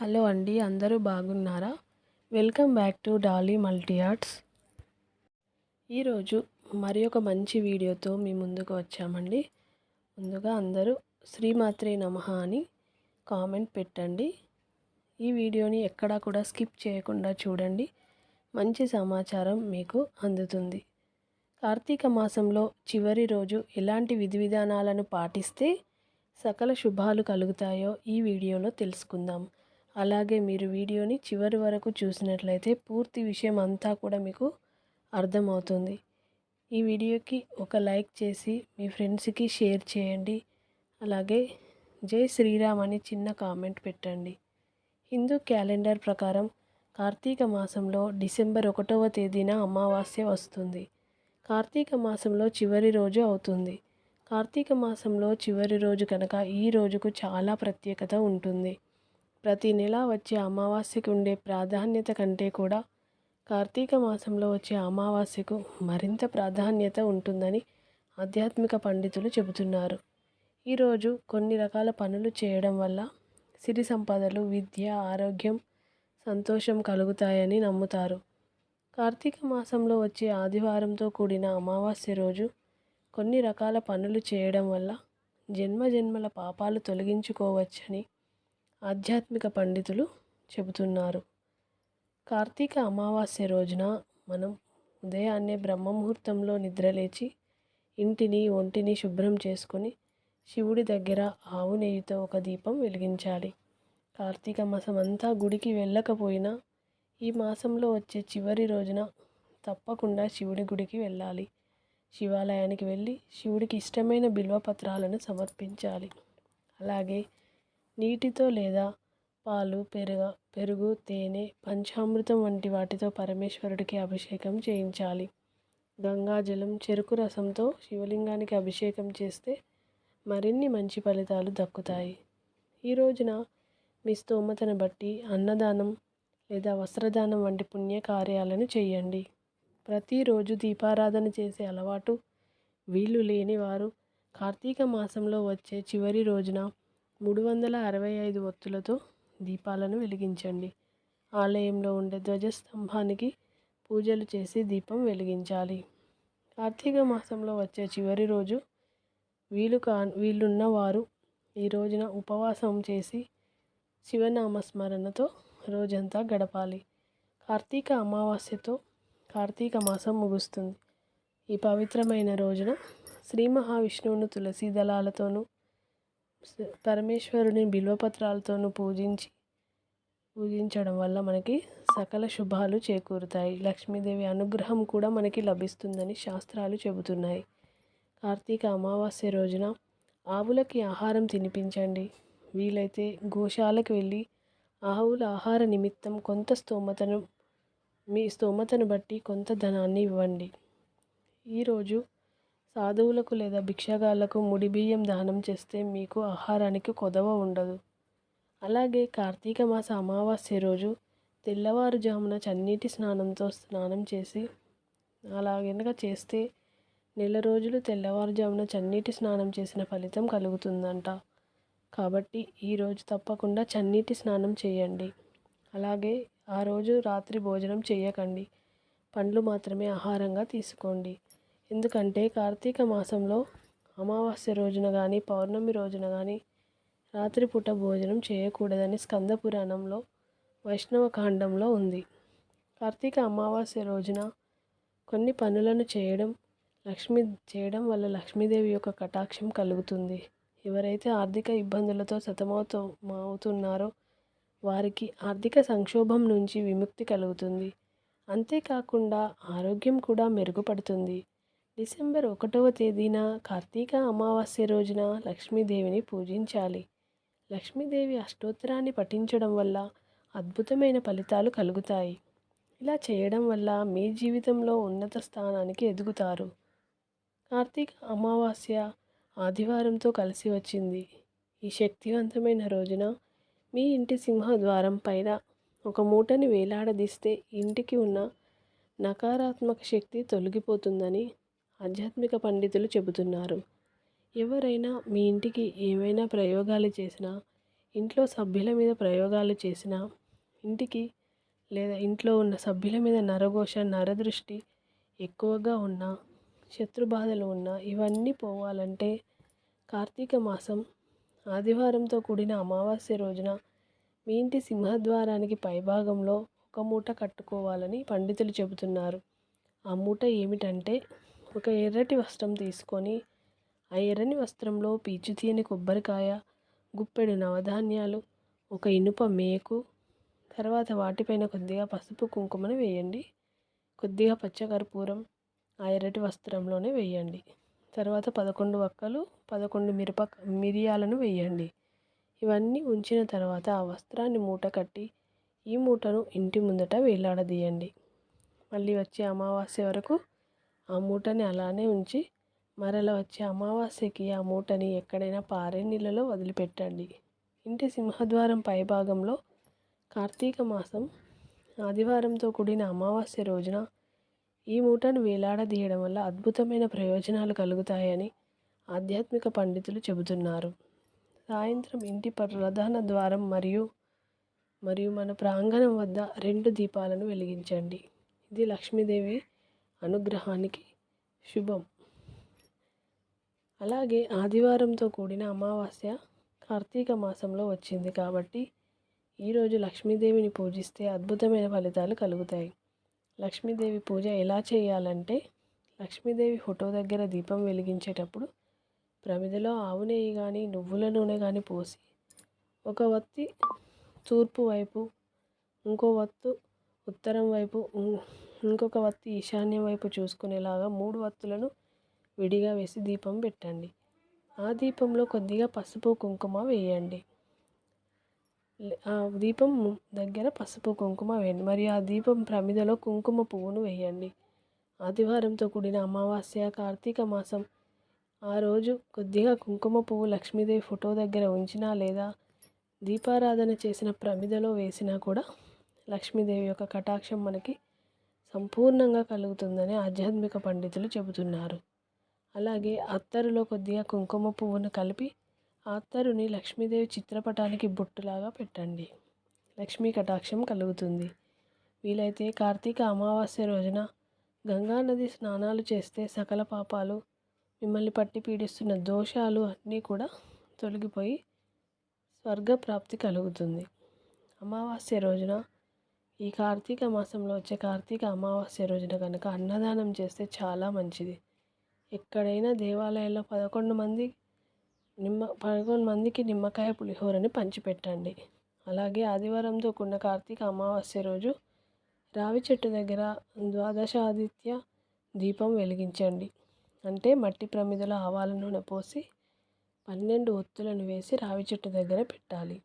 Hello అండి అందరూ బాగున్నారా? Welcome back to Dolly multi arts. ఈరోజు మరి ఒక మంచి వీడియోతో మీ ముందుకు వచ్చామండి. ముందుగా అందరూ శ్రీమాత్రే నమ అని కామెంట్ పెట్టండి. ఈ వీడియోని ఎక్కడా కూడా స్కిప్ చేయకుండా చూడండి. మంచి సమాచారం మీకు అందుతుంది. కార్తీక మాసంలో చివరి రోజు ఎలాంటి విధి విధానాలను పాటిస్తే సకల శుభాలు కలుగుతాయో ఈ వీడియోలో తెలుసుకుందాం. అలాగే మీరు వీడియోని చివరి వరకు చూసినట్లయితే పూర్తి విషయం అంతా కూడా మీకు అర్థమవుతుంది. ఈ వీడియోకి ఒక లైక్ చేసి మీ ఫ్రెండ్స్కి షేర్ చేయండి. అలాగే జై శ్రీరామ్ అని చిన్న కామెంట్ పెట్టండి. హిందూ క్యాలెండర్ ప్రకారం కార్తీక మాసంలో డిసెంబర్ ఒకటవ తేదీన అమావాస్య వస్తుంది. కార్తీక మాసంలో చివరి రోజు అవుతుంది. కార్తీక మాసంలో చివరి రోజు కనుక ఈ రోజుకు చాలా ప్రత్యేకత ఉంటుంది. ప్రతి నెల వచ్చే అమావాస్యకు ఉండే ప్రాధాన్యత కంటే కూడా కార్తీక మాసంలో వచ్చే అమావాస్యకు మరింత ప్రాధాన్యత ఉంటుందని ఆధ్యాత్మిక పండితులు చెబుతున్నారు. ఈరోజు కొన్ని రకాల పనులు చేయడం వల్ల సిరి సంపదలు విద్య ఆరోగ్యం సంతోషం కలుగుతాయని నమ్ముతారు. కార్తీక మాసంలో వచ్చే ఆదివారంతో కూడిన అమావాస్య రోజు కొన్ని రకాల పనులు చేయడం వల్ల జన్మ జన్మల పాపాలు తొలగించుకోవచ్చని ఆధ్యాత్మిక పండితులు చెబుతున్నారు. కార్తీక అమావాస్య రోజున మనం ఉదయాన్నే బ్రహ్మముహూర్తంలో నిద్రలేచి ఇంటిని ఒంటిని శుభ్రం చేసుకొని శివుడి దగ్గర ఆవు నెయ్యితో ఒక దీపం వెలిగించాలి. కార్తీక మాసం అంతా గుడికి వెళ్ళకపోయినా ఈ మాసంలో వచ్చే చివరి రోజున తప్పకుండా శివుడి గుడికి వెళ్ళాలి. శివాలయానికి వెళ్ళి శివుడికి ఇష్టమైన బిల్వపత్రాలను సమర్పించాలి. అలాగే నీటితో లేదా పాలు పెరుగ పెరుగు తేనె పంచామృతం వంటి వాటితో పరమేశ్వరుడికి అభిషేకం చేయించాలి. గంగాజలం చెరుకు రసంతో శివలింగానికి అభిషేకం చేస్తే మరిన్ని మంచి ఫలితాలు దక్కుతాయి. ఈ రోజున మీ స్తోమతను బట్టి అన్నదానం లేదా వస్త్రదానం వంటి పుణ్య కార్యాలను చేయండి. ప్రతిరోజు దీపారాధన చేసే అలవాటు వీళ్ళు లేని వారు కార్తీక మాసంలో వచ్చే చివరి రోజున మూడు వందల అరవై ఐదు ఒత్తులతో దీపాలను వెలిగించండి. ఆలయంలో ఉండే ధ్వజస్తంభానికి పూజలు చేసి దీపం వెలిగించాలి. కార్తీక మాసంలో వచ్చే చివరి రోజు వీలు కా వీళ్ళున్న వారు ఈ రోజున ఉపవాసం చేసి శివనామస్మరణతో రోజంతా గడపాలి. కార్తీక అమావాస్యతో కార్తీక మాసం ముగుస్తుంది. ఈ పవిత్రమైన రోజున శ్రీ మహావిష్ణువును తులసి దళాలతోనూ పరమేశ్వరుని బిల్వపత్రాలతోనూ పూజించి పూజించడం వల్ల మనకి సకల శుభాలు చేకూరుతాయి. లక్ష్మీదేవి అనుగ్రహం కూడా మనకి లభిస్తుందని శాస్త్రాలు చెబుతున్నాయి. కార్తీక అమావాస్య రోజున ఆవులకి ఆహారం తినిపించండి. వీలైతే గోశాలకు వెళ్ళి ఆవుల ఆహార నిమిత్తం కొంత స్తోమతను మీ స్తోమతను బట్టి కొంత ధనాన్ని ఇవ్వండి. ఈరోజు సాధువులకు లేదా భిక్షగాళ్ళకు ముడి బియ్యం దానం చేస్తే మీకు ఆహారానికి కొదవ ఉండదు. అలాగే కార్తీక మాస అమావాస్య రోజు తెల్లవారుజామున చన్నీటి స్నానంతో స్నానం చేసి అలా చేస్తే నెల రోజులు తెల్లవారుజామున చన్నీటి స్నానం చేసిన ఫలితం కలుగుతుందంట. కాబట్టి ఈరోజు తప్పకుండా చన్నీటి స్నానం చేయండి. అలాగే ఆ రోజు రాత్రి భోజనం చేయకండి. పండ్లు మాత్రమే ఆహారంగా తీసుకోండి. ఎందుకంటే కార్తీక మాసంలో అమావాస్య రోజున కానీ పౌర్ణమి రోజున కానీ రాత్రిపూట భోజనం చేయకూడదని స్కంద పురాణంలో వైష్ణవ కాండంలో ఉంది. కార్తీక అమావాస్య రోజున కొన్ని పనులను చేయడం లక్ష్మి చేయడం వల్ల లక్ష్మీదేవి యొక్క కటాక్షం కలుగుతుంది. ఎవరైతే ఆర్థిక ఇబ్బందులతో సతమవుతూ అవుతున్నారో వారికి ఆర్థిక సంక్షోభం నుంచి విముక్తి కలుగుతుంది. అంతేకాకుండా ఆరోగ్యం కూడా మెరుగుపడుతుంది. డిసెంబర్ ఒకటవ తేదీన కార్తీక అమావాస్య రోజున లక్ష్మీదేవిని పూజించాలి. లక్ష్మీదేవి అష్టోత్తరాన్ని పఠించడం వల్ల అద్భుతమైన ఫలితాలు కలుగుతాయి. ఇలా చేయడం వల్ల మీ జీవితంలో ఉన్నత స్థానానికి ఎదుగుతారు. కార్తీక అమావాస్య ఆదివారంతో కలిసి వచ్చింది. ఈ శక్తివంతమైన రోజున మీ ఇంటి సింహద్వారం పైన ఒక మూటని వేలాడదీస్తే ఇంటికి ఉన్న నకారాత్మక శక్తి తొలగిపోతుందని ఆధ్యాత్మిక పండితులు చెబుతున్నారు. ఎవరైనా మీ ఇంటికి ఏమైనా ప్రయోగాలు చేసినా ఇంట్లో సభ్యుల మీద ప్రయోగాలు చేసినా ఇంటికి లేదా ఇంట్లో ఉన్న సభ్యుల మీద నరఘోష నరదృష్టి ఎక్కువగా ఉన్న శత్రుబాధలు ఉన్న ఇవన్నీ పోవాలంటే కార్తీక మాసం ఆదివారంతో కూడిన అమావాస్య రోజున మీ ఇంటి సింహద్వారానికి పైభాగంలో ఒక మూట కట్టుకోవాలని పండితులు చెబుతున్నారు. ఆ మూట ఏమిటంటే ఒక ఎర్రటి వస్త్రం తీసుకొని ఆ ఎర్రని వస్త్రంలో పీచు తీయని కొబ్బరికాయ గుప్పెడు నవధాన్యాలు ఒక ఇనుప మేకు తర్వాత వాటిపైన కొద్దిగా పసుపు కుంకుమను వేయండి. కొద్దిగా పచ్చకర్పూరం ఆ ఎర్రటి వస్త్రంలోనే వేయండి. తర్వాత పదకొండు వక్కలు పదకొండు మిరప మిరియాలను వేయండి. ఇవన్నీ ఉంచిన తర్వాత ఆ వస్త్రాన్ని మూట కట్టి ఈ మూటను ఇంటి ముందట వేలాడదీయండి. మళ్ళీ వచ్చే అమావాస్య వరకు ఆ మూటని అలానే ఉంచి మరల వచ్చే అమావాస్యకి ఆ మూటని ఎక్కడైనా పారే నీళ్ళలో వదిలిపెట్టండి. ఇంటి సింహద్వారం పైభాగంలో కార్తీక మాసం ఆదివారంతో కూడిన అమావాస్య రోజున ఈ మూటను వేలాడదీయడం వల్ల అద్భుతమైన ప్రయోజనాలు కలుగుతాయని ఆధ్యాత్మిక పండితులు చెబుతున్నారు. సాయంత్రం ఇంటి ప్రధాన ద్వారం మరియు మరియు మన ప్రాంగణం వద్ద రెండు దీపాలను వెలిగించండి. ఇది లక్ష్మీదేవి అనుగ్రహానికి శుభం. అలాగే ఆదివారంతో కూడిన అమావాస్య కార్తీక మాసంలో వచ్చింది కాబట్టి ఈరోజు లక్ష్మీదేవిని పూజిస్తే అద్భుతమైన ఫలితాలు కలుగుతాయి. లక్ష్మీదేవి పూజ ఎలా చేయాలంటే లక్ష్మీదేవి ఫోటో దగ్గర దీపం వెలిగించేటప్పుడు ప్రమిదలో ఆవు నెయ్యి కానీ నువ్వుల నూనె కానీ పోసి ఒక వత్తి తూర్పు వైపు ఇంకో వత్తు ఉత్తరం వైపు ఇంకొక వత్తి ఈశాన్యం వైపు చూసుకునేలాగా మూడు వత్తులను విడిగా వేసి దీపం పెట్టండి. ఆ దీపంలో కొద్దిగా పసుపు కుంకుమ వేయండి. ఆ దీపం దగ్గర పసుపు కుంకుమ వేయండి. మరియు ఆ దీపం ప్రమిదలో కుంకుమ పువ్వును వేయండి. ఆదివారంతో కూడిన అమావాస్య కార్తీక మాసం ఆ రోజు కొద్దిగా కుంకుమ పువ్వు లక్ష్మీదేవి ఫోటో దగ్గర ఉంచినా లేదా దీపారాధన చేసిన ప్రమిదలో వేసినా కూడా లక్ష్మీదేవి యొక్క కటాక్షం మనకి సంపూర్ణంగా కలుగుతుందని ఆధ్యాత్మిక పండితులు చెబుతున్నారు. అలాగే అత్తరులో కొద్దిగా కుంకుమ పువ్వును కలిపి ఆ అత్తరుని లక్ష్మీదేవి చిత్రపటానికి బొట్టులాగా పెట్టండి. లక్ష్మీ కటాక్షం కలుగుతుంది. వీలైతే కార్తీక అమావాస్య రోజున గంగానది స్నానాలు చేస్తే సకల పాపాలు మిమ్మల్ని పట్టి పీడిస్తున్న దోషాలు అన్నీ కూడా తొలగిపోయి స్వర్గప్రాప్తి కలుగుతుంది. అమావాస్య రోజున ఈ కార్తీక మాసంలో వచ్చే కార్తీక అమావాస్య రోజున కనుక అన్నదానం చేస్తే చాలా మంచిది. ఎక్కడైనా దేవాలయాల్లో పదకొండు మంది నిమ్మ పదకొండు మందికి నిమ్మకాయ పులిహోరని పంచిపెట్టండి. అలాగే ఆదివారంతో కూడిన కార్తీక అమావాస్య రోజు రావి చెట్టు దగ్గర ద్వాదశాదిత్య దీపం వెలిగించండి. అంటే మట్టి ప్రమిదలో ఆవాల నూనె పోసి పన్నెండు ఒత్తులను వేసి రావి చెట్టు దగ్గర పెట్టాలి.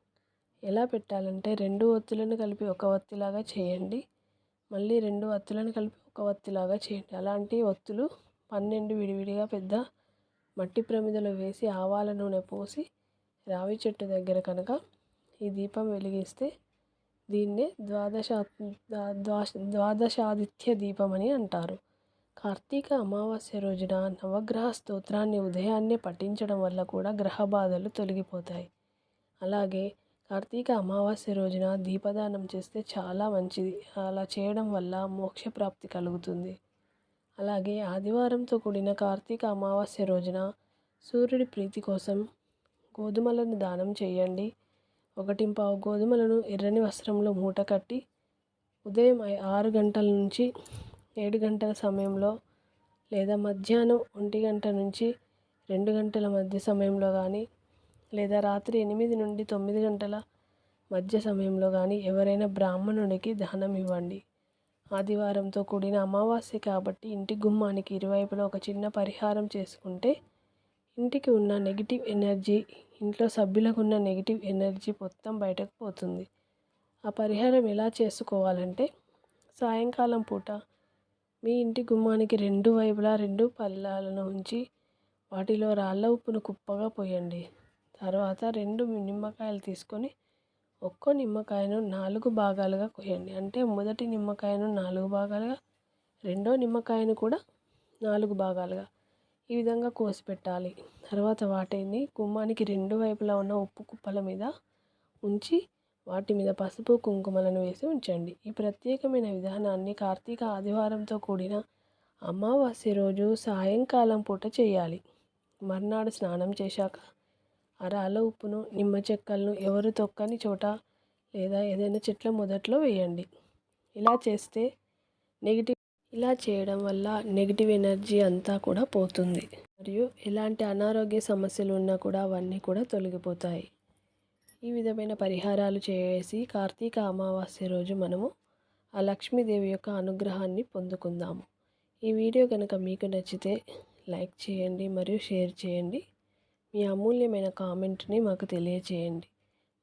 ఎలా పెట్టాలంటే రెండు ఒత్తులను కలిపి ఒక ఒత్తిలాగా చేయండి. మళ్ళీ రెండు ఒత్తులను కలిపి ఒక ఒత్తిలాగా చేయండి. అలాంటి ఒత్తులు పన్నెండు విడివిడిగా పెద్ద మట్టి ప్రమిదలో వేసి ఆవాల నూనె పోసి రావి చెట్టు దగ్గర కనుక ఈ దీపం వెలిగిస్తే దీన్నే ద్వాదశ ద్వాదశాదిత్య దీపం అని అంటారు. కార్తీక అమావాస్య రోజున నవగ్రహ స్తోత్రాన్ని ఉదయాన్నే పఠించడం వల్ల కూడా గ్రహ బాధలు తొలగిపోతాయి. అలాగే కార్తీక అమావాస్య రోజున దీపదానం చేస్తే చాలా మంచిది. అలా చేయడం వల్ల మోక్షప్రాప్తి కలుగుతుంది. అలాగే ఆదివారంతో కూడిన కార్తీక అమావాస్య రోజున సూర్యుడి ప్రీతి కోసం గోధుమలను దానం చేయండి. ఒకటి పావు గోధుమలను ఎర్రని వస్త్రంలో మూట కట్టి ఉదయం ఆరు గంటల నుంచి ఏడు గంటల సమయంలో లేదా మధ్యాహ్నం ఒంటి గంట నుంచి రెండు గంటల మధ్య సమయంలో కానీ లేదా రాత్రి ఎనిమిది నుండి తొమ్మిది గంటల మధ్య సమయంలో కానీ ఎవరైనా బ్రాహ్మణుడికి దానం ఇవ్వండి. ఆదివారంతో కూడిన అమావాస్య కాబట్టి ఇంటి గుమ్మానికి ఇరువైపులా ఒక చిన్న పరిహారం చేసుకుంటే ఇంటికి ఉన్న నెగిటివ్ ఎనర్జీ ఇంట్లో సభ్యులకు ఉన్న నెగిటివ్ ఎనర్జీ మొత్తం బయటకు పోతుంది. ఆ పరిహారం ఎలా చేసుకోవాలంటే సాయంకాలం పూట మీ ఇంటి గుమ్మానికి రెండు వైపులా రెండు పల్లాలను ఉంచి వాటిలో రాళ్ళ ఉప్పును కుప్పగా పోయండి. తర్వాత రెండు నిమ్మకాయలు తీసుకొని ఒక్కో నిమ్మకాయను నాలుగు భాగాలుగా కోయండి అంటే మొదటి నిమ్మకాయను నాలుగు భాగాలుగా రెండో నిమ్మకాయను కూడా నాలుగు భాగాలుగా ఈ విధంగా కోసి పెట్టాలి. తర్వాత వాటిని గుమ్మానికి రెండు వైపులా ఉన్న ఉప్పు కుప్పల మీద ఉంచి వాటి మీద పసుపు కుంకుమలను వేసి ఉంచండి. ఈ ప్రత్యేకమైన విధానాన్ని కార్తీక ఆదివారంతో కూడిన అమావాస్య రోజు సాయంకాలం పూట చేయాలి. మర్నాడు స్నానం చేశాక అరాల ఉప్పును నిమ్మ చెక్కలను ఎవరు తొక్కని చోట లేదా ఏదైనా చెట్ల మొదట్లో వేయండి. ఇలా చేస్తే నెగిటివ్ ఇలా చేయడం వల్ల నెగిటివ్ ఎనర్జీ అంతా కూడా పోతుంది. మరియు ఎలాంటి అనారోగ్య సమస్యలు ఉన్నా కూడా అవన్నీ కూడా తొలగిపోతాయి. ఈ విధమైన పరిహారాలు చేసి కార్తీక అమావాస్య రోజు మనము ఆ లక్ష్మీదేవి యొక్క అనుగ్రహాన్ని పొందుకుందాము. ఈ వీడియో కనుక మీకు నచ్చితే లైక్ చేయండి మరియు షేర్ చేయండి. మీ అమూల్యమైన కామెంట్ని మాకు తెలియచేయండి.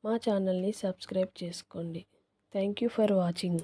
మా ఛానల్ని సబ్స్క్రైబ్ చేసుకోండి. Thank you for watching.